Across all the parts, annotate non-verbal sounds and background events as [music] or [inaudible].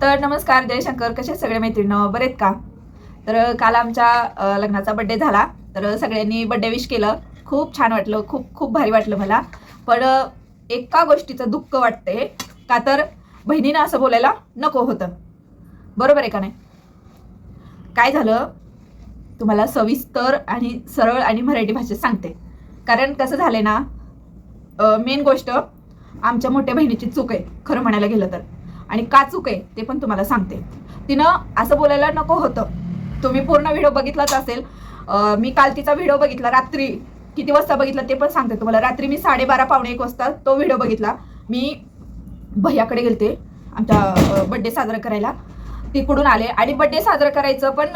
तर नमस्कार जयशंकर. कसे सगळे मैत्रिणी? बरेत का? तर काल आमच्या लग्नाचा बड्डे झाला. तर सगळ्यांनी बड्डे विश केलं. खूप छान वाटलं. खूप खूप भारी वाटलं मला. पण एका गोष्टीचं दुःख वाटते का तर बहिणीनं असं बोलायला नको होतं. बरोबर आहे का नाही? काय झालं? तुम्हाला सविस्तर आणि सरळ आणि मराठी भाषेत सांगते. कारण कसं झालं ना मेन गोष्ट आमच्या मोठ्या बहिणीची चूक आहे. खरं म्हणायला गेलं तर. आणि का चूक आहे ते पण तुम्हाला सांगते. तिनं असं बोलायला नको होतं. तुम्ही पूर्ण व्हिडिओ बघितलाच असेल. मी काल तिचा व्हिडिओ बघितला रात्री किती वाजता बघितला ते पण सांगते तुम्हाला. रात्री मी साडेबारा पावणे एक वाजता तो व्हिडिओ बघितला. मी भैयाकडे गेलते आमचा बड्डे साजरा करायला. तिकडून आले आणि बड्डे साजरा करायचं पण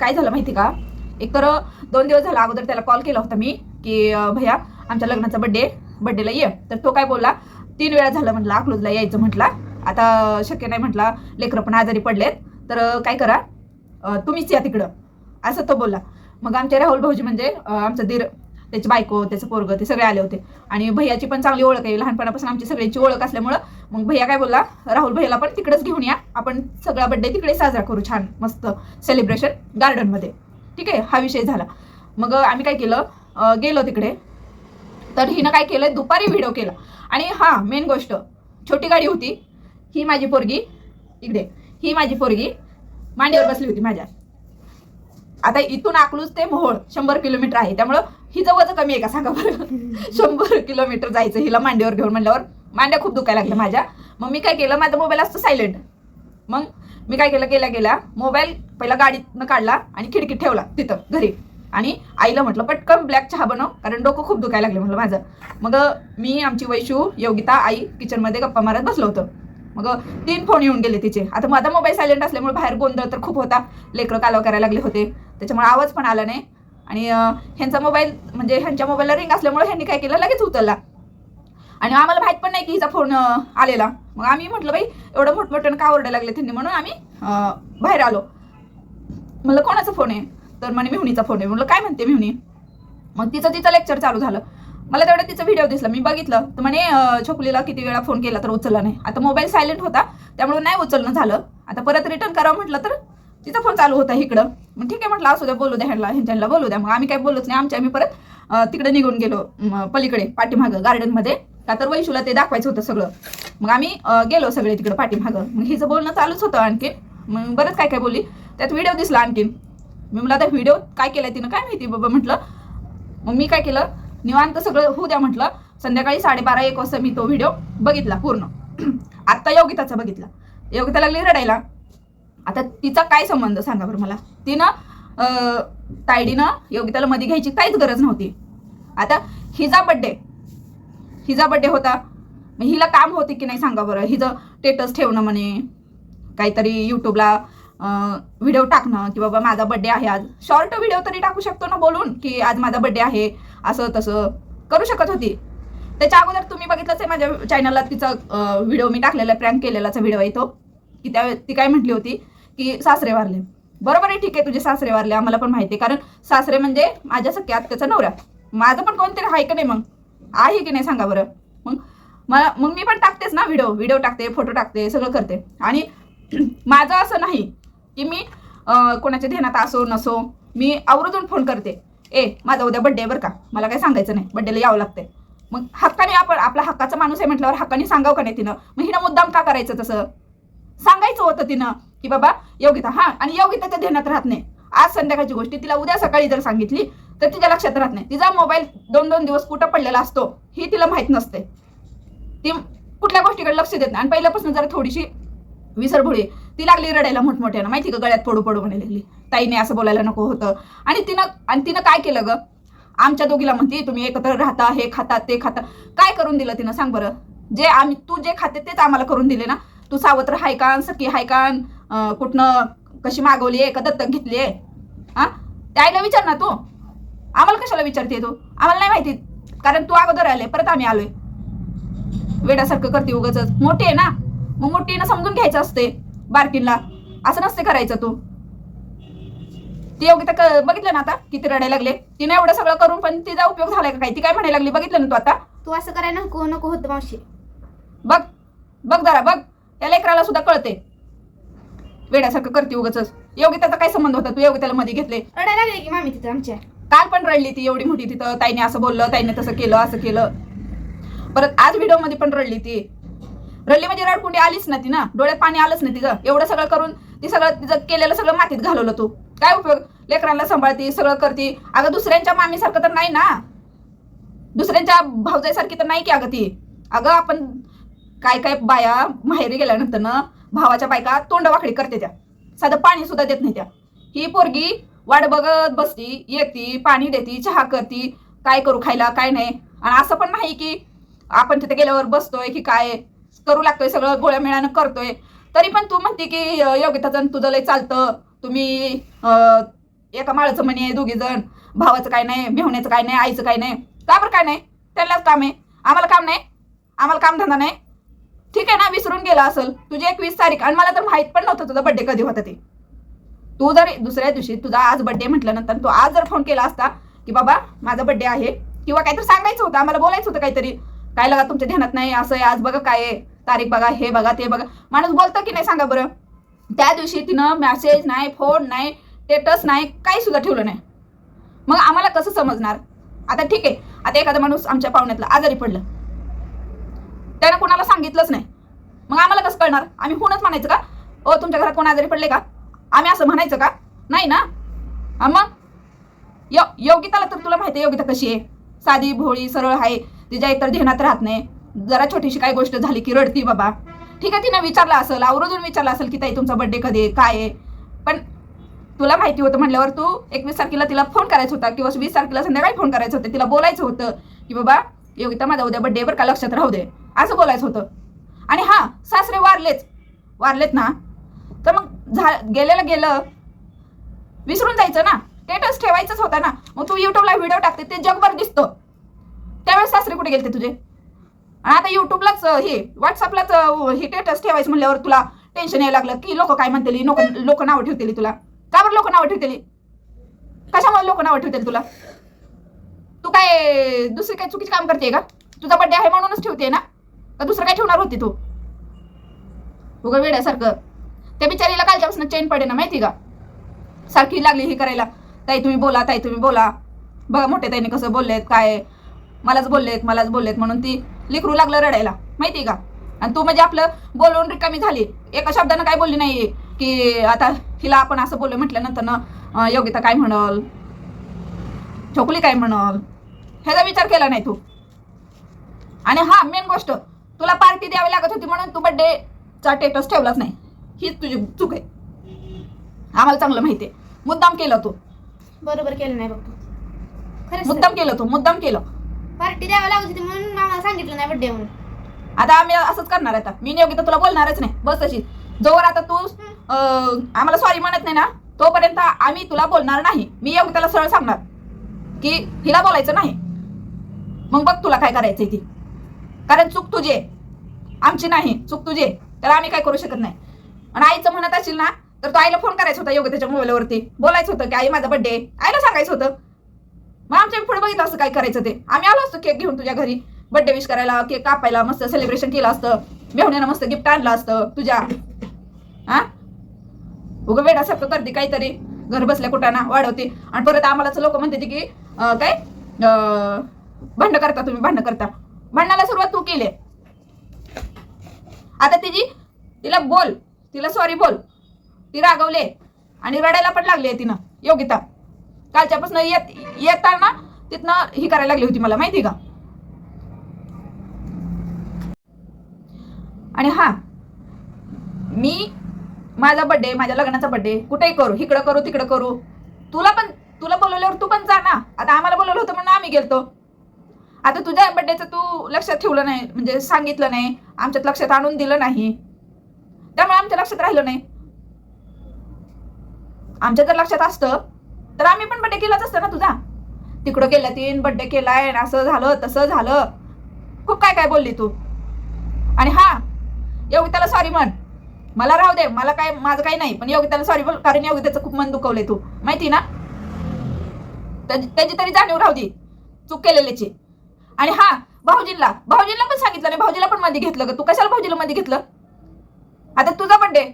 काय झालं माहिती का? एकतर दोन दिवस झाला अगोदर त्याला कॉल केला होता मी की भैया आमच्या लग्नाचा बड्डे बड्डेला ये. तर तो काय बोलला तीन वेळा झालं म्हटलं अकलूजला यायचं म्हटला. आता शक्य नाही म्हटला लेकरं पण आजारी पडलेत. तर काय करा? तुम्हीच या तिकडं. असं तो बोलला. मग आमचे राहुल भाऊजी म्हणजे आमचं दीर त्याची बायको त्याचं पोरगं ते सगळे आले होते. आणि भैयाची पण चांगली ओळख आहे. लहानपणापासून आमची सगळ्यांची ओळख असल्यामुळं मग भैया काय बोलला? राहुल भैयाला पण तिकडेच घेऊन या. आपण सगळा बड्डे तिकडे साजरा करू छान मस्त सेलिब्रेशन गार्डनमध्ये ठीक आहे? हा विषय झाला. मग आम्ही काय केलं? गेलो तिकडे. तर हिनं काय केलं? दुपारी व्हिडिओ केला. आणि हां मेन गोष्ट. छोटी गाडी होती. ही माझी पोरगी. इकडे. ही माझी पोरगी. मांडीवर बसली होती माझ्या. आता इथून अकलूज ते मोहोळ. शंभर किलोमीटर आहे. त्यामुळं हिचं वजन कमी आहे का सांगा बरं? [laughs] शंभर किलोमीटर जायचं हिला मांडीवर घेऊन म्हणल्यावर मांड्या खूप दुखायला लागल्या माझ्या. मग मी काय केलं? माझा मोबाईल असतो सायलेंट. मग मी काय केलं? गेल्या गेल्या मोबाईल पहिला गाडीतनं काढला आणि खिडकीत ठेवला तिथं घरी. आणि आईला म्हटलं पटकन ब्लॅक चहा बनव कारण डोकं खूप दुखायला लागलं म्हटलं माझं. मग मी आमची वैशू योगिता आई किचनमध्ये गप्पा मारत बसलो होतो. मग तीन फोन येऊन गेले तिचे. आता माझा मोबाईल सायलेंट असल्यामुळे बाहेर गोंधळ तर खूप होता. लेकरं कालव करायला लागले होते. त्याच्यामुळे आवाज पण आला नाही. आणि ह्यांचा मोबाईल म्हणजे ह्यांच्या मोबाईलला रिंग असल्यामुळे ह्यांनी काय केलं? लगेच उचलला. आणि आम्हाला माहीत पण नाही की हिचा फोन आलेला. मग आम्ही म्हटलं बाई एवढं मोठमोठ्यानं का ओरडायला लागले त्यांनी? म्हणून आम्ही बाहेर आलो. म्हणलं कोणाचा फोन आहे? तर म्हणे मिहुणीचा फोन आहे. म्हणलं काय म्हणते मिहुणी? मग तिचं तिचं लेक्चर चालू झालं. मला तेवढं तिचा व्हिडिओ दिसला. मी बघितलं. तर म्हणे छोकलीला किती वेळा फोन केला तर उचलला नाही. आता मोबाईल सायलेंट होता. त्यामुळे नाही उचलणं झालं. आता परत रिटर्न करावं म्हटलं तर तिचा फोन चालू होता इकडं. मग ठीक आहे म्हटलं असू द्या बोलू द्या ह्यांना ह्यांच्याला बोलू द्या. मग आम्ही काय बोललोच नाही. आमच्या आम्ही परत तिकडे निघून गेलो पलीकडे पाठीमागं गार्डनमध्ये का तर वैशूला ते दाखवायचं होतं सगळं. मग आम्ही गेलो सगळे तिकडे पाठीमागं. मग हिचं बोलणं चालूच होतं आणखीन मग बरंच काय काय बोलली. त्यात व्हिडिओ दिसला आणखीन मी मला आता व्हिडिओ काय केला तिनं? काय माहिती बाबा म्हटलं. मग मी काय केलं? निवांत सगळं होऊ द्या म्हटलं. संध्याकाळी साडेबारा एक वाजता मी तो व्हिडिओ बघितला पूर्ण. [clears throat] आत्ता योगिताचा बघितला. योगिता लागली रडायला. आता तिचा काय संबंध सांगा बरं मला? तिनं तायडीनं योगिताला मध्ये घ्यायची काहीच गरज नव्हती. आता हिचा बड्डे हिचा बड्डे होता. मग हिला काम होते की नाही सांगा बरं? हिचं स्टेटस ठेवणं म्हणे. काहीतरी यूट्यूबला व्हिडिओ टाकणं की बाबा माझा बड्डे आहे आज. शॉर्ट व्हिडिओ तरी टाकू शकतो ना बोलून? की आज माझा बड्डे आहे. असं तसं करू शकत होती. त्याच्या अगोदर तुम्ही बघितलंच आहे माझ्या चॅनलला तिचा व्हिडिओ मी टाकलेला प्रँक केलेलाचा व्हिडिओ आहे तो. की त्या ती काय म्हटली होती की सासरे वारले. बरोबर आहे ठीक आहे तुझे सासरे वारले आम्हाला पण माहिती आहे. कारण सासरे म्हणजे माझ्या सख्या आत्याचा नवरा. माझं पण कोणतरी आहे का नाही मग? आहे की नाही सांगा बरं. मग मला मग मी पण टाकतेच ना व्हिडिओ व्हिडिओ टाकते फोटो टाकते सगळं करते. आणि [clears throat] माझं असं नाही की मी कोणाच्या ध्यानात असो नसो मी आवर्जून फोन करते. ए माझा उद्या बड्डे बरं का? मला काय सांगायचं नाही. बड्डेला यावं लागतंय. मग हक्काने आपण आपला हक्काचा माणूस आहे म्हटल्यावर हक्काने सांगावं का नाही तिनं? मग हिनं मुद्दाम का करायचं तसं? सांगायचं होतं तिनं की बाबा योगिता हा आणि योगिता त्या ध्यानात राहत नाही. आज संध्याकाळची गोष्टी तिला उद्या सकाळी जर सांगितली तर तिच्या लक्षात राहत नाही. तिचा मोबाईल दोन दोन दिवस कुठं पडलेला असतो ही तिला माहीत नसते ती कुठल्या गोष्टीकडे लक्ष देत नाही. आणि पहिल्यापासून जरा थोडीशी विसरभुळी ती लागली रडायला मोठमोठ्यानं. माहिती का? गळ्यात पडू पडू म्हणायला लागली ताईने असं बोलायला नको होतं. आणि तिनं आणि तिनं काय केलं ग? आमच्या दोघीला म्हणते तुम्ही एकत्र राहता हे खाता ते खाता. काय करून दिलं तिनं? सांग बरं. जे आम्ही तू जे खाते तेच आम्हाला करून दिले ना? तू सावत्र हाय का? सखी हाय का? कुठनं कशी मागवली आहे? का दत्तक घेतली आहे? हा? त्याला विचार ना तू. आम्हाला कशाला विचारते तू? आम्हाला नाही माहिती. कारण तू अगोदर आले परत आम्ही आलोय. वेडासारखं करते उगाच मोठी आहे ना? मग मोठीनं समजून घ्यायचं असते बारकीला असं नसते करायचं तू. ती योगिता क- बघितलं ना आता किती रडायला लागले. तिने एवढं सगळं करून पण तिचा उपयोग झालाय का काय? ती काय म्हणायला लागली? बघितलं ना तू आता? तू असं करायला नको नको होतं मावशी. बघ बघ जरा बघ. या लेकराला सुद्धा कळते वेड्यासारखं करते उगाच. योगिताचा काय संबंध होता? तू योगिताला मध्ये घेतले रडायला लागले की मामी तिथं आमच्या. काल पण रडली ती एवढी मोठी तिथं. ताईने असं बोललं ताईने तसं केलं असं केलं. परत आज व्हिडिओमध्ये पण रडली ती. रल्ली म्हणजे रडकुंडी आलीच ना ती ना. डोळ्यात पाणी आलंच नाही तिचं. एवढं सगळं करून ती सगळं तिचं केलेलं सगळं मातीत घालवलं तू. काय उपयोग? लेकरांना सांभाळती सगळं करती. अगं दुसऱ्यांच्या मामीसारखं तर नाही ना. दुसऱ्यांच्या भावजाईसारखी तर नाही की अगं ती. अगं आपण काय काय बाया माहेरी गेल्यानंतर ना भावाच्या बायका तोंड वाकडी करते त्या. साधं पाणी सुद्धा देत नाही त्या. ही पोरगी वाट बघत बसती येती पाणी देती चहा करती काय करू खायला काय नाही. आणि असं पण नाही की आपण तिथे गेल्यावर बसतोय की काय. करू लागतोय सगळं गोळ्या मिळानं करतोय. तरी पण तू म्हणते की अं, योगिताचं तुझं लय चालतं. तुम्ही एका माळाचं म्हणे दोघी जण. भावाचं काय नाही मेहण्याचं काय नाही आईचं काय नाही. का बरं काय नाही? त्यांनाच काम आहे. आम्हाला काम नाही. आम्हाला काम धंदा नाही. ठीक आहे ना विसरून गेला असेल. तुझी एकवीस तारीख आणि मला तर माहीत पण नव्हतं तुझा बड्डे कधी होता ते. तू जर दुसऱ्या दिवशी तुझा आज बड्डे म्हटल्यानंतर तू आज जर फोन केला असता की बाबा माझा बड्डे आहे किंवा काहीतरी सांगायचं होतं आम्हाला बोलायचं होतं काहीतरी काय लगा तुमच्या ध्यानात नाही? असं आहे आज बघा काय आहे. तारीख बघा हे बघा ते बघा. माणूस बोलतं की नाही सांगा बरं? त्या दिवशी तिनं मॅसेज नाही फोन नाही स्टेटस नाही काही सुद्धा ठेवलं नाही. मग आम्हाला कसं समजणार? आता ठीक आहे. आता एखादा माणूस आमच्या पाहुण्यातला आजारी पडलं. त्यानं कोणाला सांगितलंच नाही. मग आम्हाला कसं कळणार? आम्ही होणच म्हणायचं का? ओ तुमच्या घरात कोण आजारी पडले का? आम्ही असं म्हणायचं का? नाही ना? मग? यो योगिताला तर तुला माहिती आहे योगिता कशी आहे? साधी भोळी सरळ आहे. तिच्या एकतर ध्यानात राहत नाही. जरा छोटीशी काय गोष्ट झाली की रडती बाबा. ठीक आहे तिनं विचारलं असेल आवर्जून विचारलं असेल की ताई तुमचा बड्डे कधी आहे? काय आहे? पण तुला माहिती होतं म्हटल्यावर तू एकवीस तारखेला तिला फोन करायचा होता किंवा वीस तारखेला संध्याकाळी फोन करायचं होतं. तिला बोलायचं होतं की बाबा योगिता माझा उद्या बड्डे बरं का लक्षात राहू दे. असं बोलायचं होतं. आणि हां सासरे वारलेच. वारलेत ना? तर मग झा गेलेलं गेलं. विसरून जायचं ना? स्टेटस ठेवायचंच होता ना? मग तू युट्यूबला व्हिडिओ टाकते ते जगभर दिसतं. त्यावेळेस सासरे कुठे गेलते तुझे? आणि आता युट्यूबलाच हे व्हॉट्सअपलाच हे स्टेटस ठेवायचं म्हणल्यावर तुला टेन्शन यायला लागलं की लोक काय म्हणतील? लोक लोक नावं ठेवतील तुला. का बरं लोक नावं ठेवतील? कशामुळे लोक नावं ठेवतील तुला? तू काय दुसरी काय चुकीचं काम करते का? तुझा बड्डे आहे म्हणूनच ठेवते ना? का दुसरं काय ठेवणार होती तू? उगं वेड्यासारखं. त्या बिचारीला कालच्यापासून चेन पडे ना माहिती का? सारखी लागली ही करायला. ताई तुम्ही बोला ताई तुम्ही बोला. बघा मोठे ताईने कसं बोललेत काय मलाच बोललेत मलाच बोललेत म्हणून ती लिकरू लागलं रडायला. माहिती का? आणि तू म्हणजे आपलं बोलून रिकामी झाली. एका शब्दानं काय बोलली नाही की आता हिला आपण असं बोललो म्हटल्यानंतर ना अं, योगिता काय म्हणल? छोकुली काय म्हणल? ह्याचा विचार केला नाही तू. आणि हा मेन गोष्ट तुला पार्टी द्यावी लागत होती म्हणून तू बड्डेचा टेटस ठेवलाच नाही. हीच तुझी चूक आहे. आम्हाला चांगलं माहिती आहे मुद्दाम केलं तू. बरोबर केलं नाही बघ मुद्दाम केलं तू मुद्दाम केलं. पार्टी द्यावं लागत होती म्हणून आम्हाला सांगितलं नाही बड्डे म्हणून. आता आम्ही असंच करणार आता. मी योग्य तर तुला बोलणारच नाही. बस तशी. जोवर आता तू अं, आम्हाला सॉरी म्हणत नाही ना तोपर्यंत आम्ही तुला बोलणार नाही. मी योग्य त्याला सरळ सांगणार. की हिला बोलायचं नाही. मग बघ तुला काय करायचंय ती. कारण चूक तुझी आहे. आमची नाही. चूक तुझी आहे. त्याला आम्ही काय करू शकत नाही. आणि आईचं म्हणत असेल ना तर तो आईला फोन करायचा होता योग्य त्याच्या मोबाईलवरती बोलायचं होतं की आई माझा बड्डे आईला सांगायचं होतं. मग आमच्या पुढे बघितलं असतं काय करायचं ते. आम्ही आलो असतो केक घेऊन तुझ्या घरी. बड्डे विश करायला केक कापायला मस्त सेलिब्रेशन केलं असतं. मेहण्यानं मस्त गिफ्ट आणलं असतं तुझ्या. हा? उगं वेडासारखं करते काहीतरी. घर बसल्या कुठाना वाढवते. आणि परत आम्हालाच लोक म्हणते की काय? अं, भांडणं करता तुम्ही भांडण करता. भांडणाला सुरुवात तू केली. आता तिची तिला बोल. तिला सॉरी बोल. ती रागवले. आणि रडायला पण लागली आहे तिनं. योगिता. कालच्यापासून येत येताना तिथनं ही करायला लागली होती मला माहिती का? आणि हा मी माझा बड्डे माझ्या लग्नाचा बड्डे कुठेही करू इकडं करू तिकडं करू तुला पण तुला बोलवल्यावर तू पण जा ना. आता आम्हाला बोलवलं होतं म्हणून आम्ही गेलतो. आता तुझ्या बड्डेचं तू लक्षात ठेवलं नाही म्हणजे सांगितलं नाही आमच्यात लक्षात आणून दिलं नाही. त्यामुळे आमच्या लक्षात राहिलं नाही. आमच्या जर लक्षात असतं तर आम्ही पण बड्डे केलाच असतो ना तुझा? तिकडं गेल्या तीन बड्डे केलाय असं झालं तसं झालं. खूप काय काय बोलली तू. आणि हा योगिताला सॉरी म्हण. मला राहू दे मला काय माझं काही नाही पण योगिताला सॉरी बोल कारण योगिताचं खूप मन दुखवलंय तू. माहिती ना? त्याची त्याची तरी जाणीव राहू दे चूक केलेल्याची आणि हा भाऊजींना भाऊजींना पण सांगितलं नाही भाऊजीला पण मध्ये घेतलं ग. तू कशाला भाऊजीला मध्ये घेतलं? आता तुझा बड्डे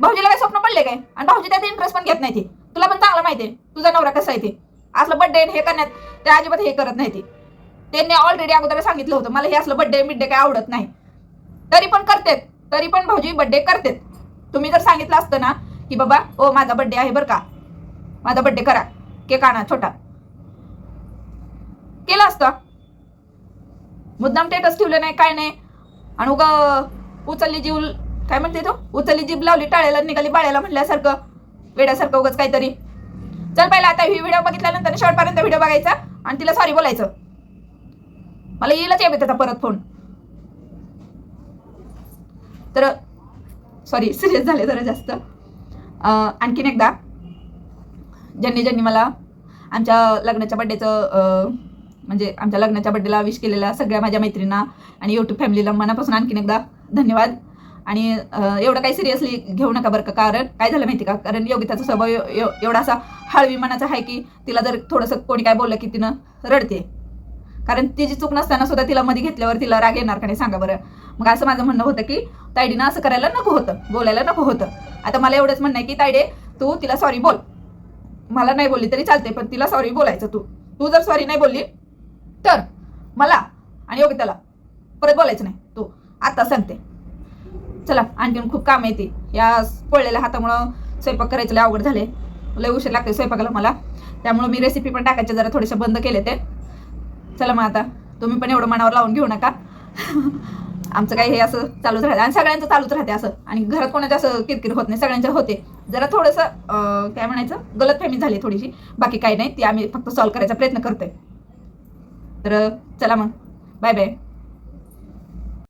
भाऊजीला काय स्वप्न पडले काय? आणि भाऊजी त्यात इंटरेस्ट पण घेत नाही ते. तुला पण चांगलं माहिती आहे. तुझा नवरा कसा आहे ते? असलं बड्डे हे करण्यात ते अजिबात हे करत नाही ते. त्यांनी ऑलरेडी अगोदर सांगितलं होतं मला हे असलं बड्डे बिड्डे काय आवडत नाही. तरी पण करतेत. तरी पण भाऊजी बड्डे करतेत. तुम्ही जर सांगितलं असतं ना की बाबा ओ माझा बड्डे आहे बरं का. माझा बड्डे करा. केक आणा छोटा. केलं असतं. मुद्दाम टेटस ठेवलं नाही काय नाही. आणि उगा उचलली जीव काय म्हणते तो? उचलली जीभ लावली टाळ्याला निघाली बाळ्याला म्हणल्यासारखं. वेड्यासारखं उगच काहीतरी. चल पहिला आता ही व्हिडिओ बघितल्यानंतर शेवटपर्यंत व्हिडिओ बघायचा आणि तिला सॉरी बोलायचं. मला येईलच यावे त्याचा परत फोन तर सॉरी सिरियस झाले जरा जास्त. आणखीन एकदा ज्यांनी ज्यांनी मला आमच्या लग्नाच्या बड्डेचं म्हणजे आमच्या लग्नाच्या बड्डेला विश केलेल्या सगळ्या माझ्या मैत्रिणींना आणि यूट्यूब फॅमिलीला मनापासून आणखीन एकदा धन्यवाद. आणि एवढं काही सिरियसली घेऊ नका बरं का. कारण काय झालं माहिती का? कारण योगिताचा स्वभाव एवढा असा हळवी मनाचा आहे की तिला जर थोडंसं कोणी काय बोललं की तिनं रडते. कारण तिची चूक नसताना सुद्धा तिला मध्ये घेतल्यावर तिला राग येणार का नाही सांगा बरं. मग असं माझं म्हणणं होतं की तायडीनं असं करायला नको होतं. बोलायला नको होतं. आता मला एवढंच म्हणणं आहे की तायडे तू तिला सॉरी बोल. मला नाही बोलली तरी चालते पण तिला सॉरी बोलायचं तू. तू जर सॉरी नाही बोलली तर मला आणि योगिताला परत बोलायचं नाही. तू आता सांगते. चला आणखीन खूप काम येते या पळलेल्या हातामुळं स्वयंपाक करायचं लय अवघड झाले लय उशीर लागते स्वयंपाकाला मला. त्यामुळं मी रेसिपी पण टाकायचे जरा थोडेसे बंद केले ते. चला मग आता तुम्ही पण एवढं मनावर लावून घेऊ नका. [laughs] आमचं काही हे असं चालूच राहते. आणि सगळ्यांचं चालूच राहते असं. आणि घरात कोणाचं असं किरकिर होत नाही सगळ्यांच्या होते. जरा थोडंसं काय म्हणायचं? गलतफहमी झाली थोडीशी. बाकी काही नाही. ती आम्ही फक्त सॉल्व्ह करायचा प्रयत्न करतोय. तर चला मग. Bye bye